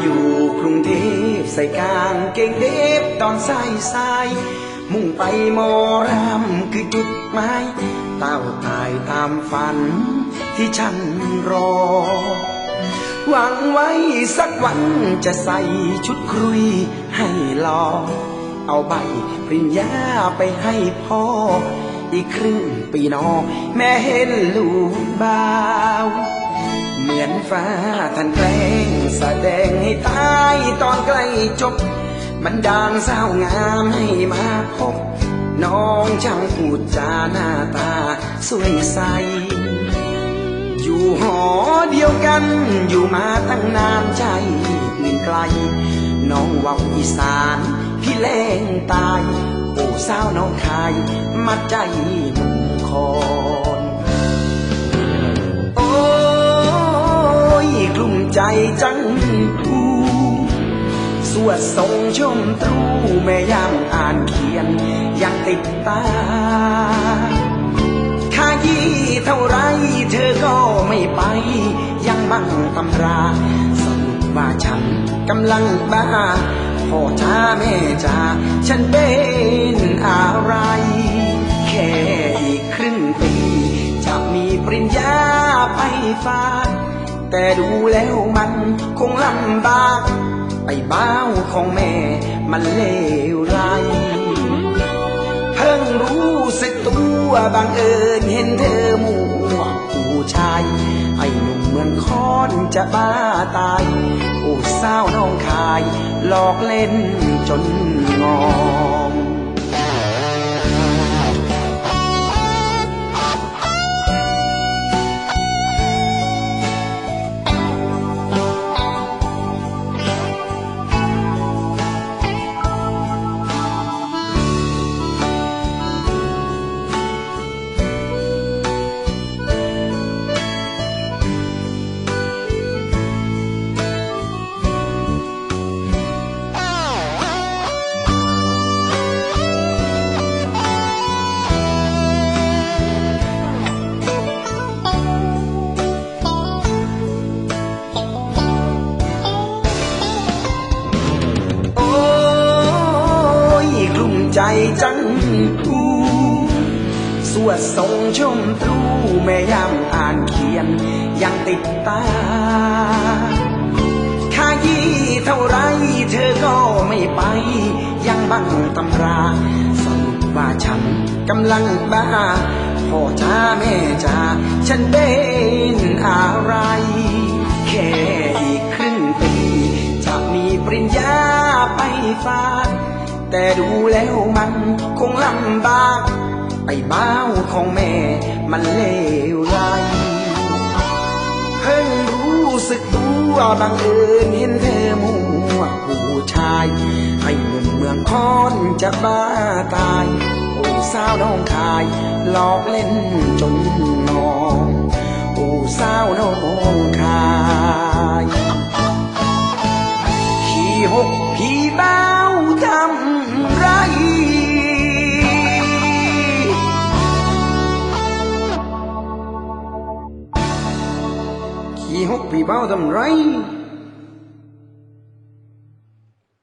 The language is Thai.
อยู่กรุงเทพใส่กางเกงเด็บตอนสายสายมุ่งไปมอรามคือจุดหมายเต้าตายตามฝันที่ฉันรอ หวังไว้สักวันจะใส่ชุดครุยให้รอ เอาใบปริญญาไปให้พ่อ อีกครึ่งปีนอแม่เห็นลูกบ่าว เหมือนฟ้าท่านแกล้งแสดงให้ตายตอนใกล้จบบันดาลสาวงามให้มาพบ น้องช่างพูดจาหน้าตาสวยใส อยู่หอเดียวกันอยู่มาตั้งนานใจหนึ่งไกล น้องเว่าอีสาน พี่แรงตาย โอ้สาวน้องคาย มัดใจมุงคอ ใจจังกูสวดทรงชมตรูแม่ยามอ่านเขียน ยังติดตาค่ายี่เท่าไรเธอก็ไม่ไป ยังมั่งตำราสรุปว่าฉันกำลังบ้าพ่อจ้าแม่จ้าฉันเป็นอะไร แค่อีกครึ่งปี จะมีปริญญาไปฟา แต่ดูแล้วมันคงลำบาก ไปบ้าวของแม่มันเลวไรเพิ่งรู้สึกตัวบังเอิญเห็นเธอมั่วผู้ชาย ไอ้หนุ่มเมืองคอนจะบ้าตาย โอ้สาวน้องคาย หลอกเล่นจน ใจจังกูสวดทรงชมตรูแม่ยามอ่านเขียน ยังติดตาค่ายี่เท่าไรเธอก็ไม่ไป ยังบังตำราสรุปว่าฉันกำลังบ้าพ่อจ้าแม่จ้าฉันเป็นอะไร แค่อีกครึ่งปี จะมีปริญญาไปฟาด แต่ดูแล้วมันคงลำบาก ไปบ้าวของแม่มันเลวไหลเพิ่งรู้สึกตัวบังเอิญเห็นเธอมั่วผู้ชายให้หนุ่มเมืองคอนจะบ้าตาย โอ้สาวน้องคายหลอกเล่นจนนองโอ้สาวน้องคายขี่หกขี่เบ้าทำ ขี่หกผีเบ้าทำไร